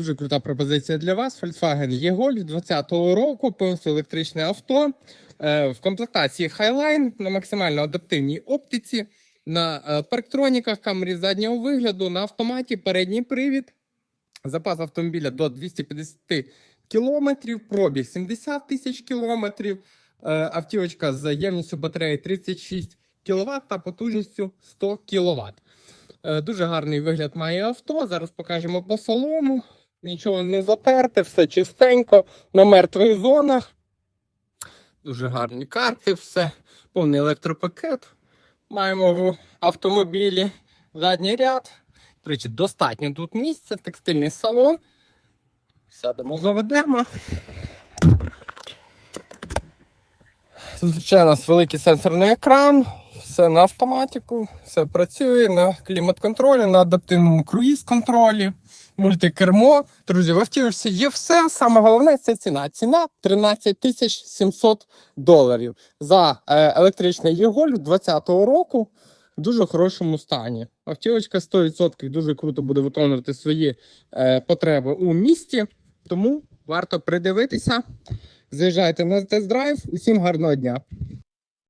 Дуже крута пропозиція для вас. Volkswagen E-Golf 2020 року, повністю електричне авто е, в комплектації Highline на максимально адаптивній оптиці, на е, парктроніках, камері заднього вигляду, на автоматі, передній привід. Запас автомобіля до 250 кілометрів, пробіг 70 тисяч кілометрів. Е, Автівочка з ємністю батареї 36 кВт та потужністю 100 кВт. Дуже гарний вигляд має авто. Зараз покажемо по салону. Нічого не затерте, все чистенько, на мертвих зонах. Дуже гарні карти, все, повний електропакет. Маємо в автомобілі задній ряд. До речі, достатньо тут місця, текстильний салон. Сядемо, заведемо. Звичайно, у нас великий сенсорний екран, все на автоматику, все працює на клімат-контролі, на адаптивному круїз-контролі, мультикермо. Друзі, в автівці є все. Саме головне це ціна. Ціна 13 тисяч 700 доларів за е, електричний Єголь 2020 року в дуже хорошому стані. Автівочка 100% дуже круто буде виконувати свої е, потреби у місті, тому варто придивитися. Заїжджайте на тест-драйв. Усім гарного дня!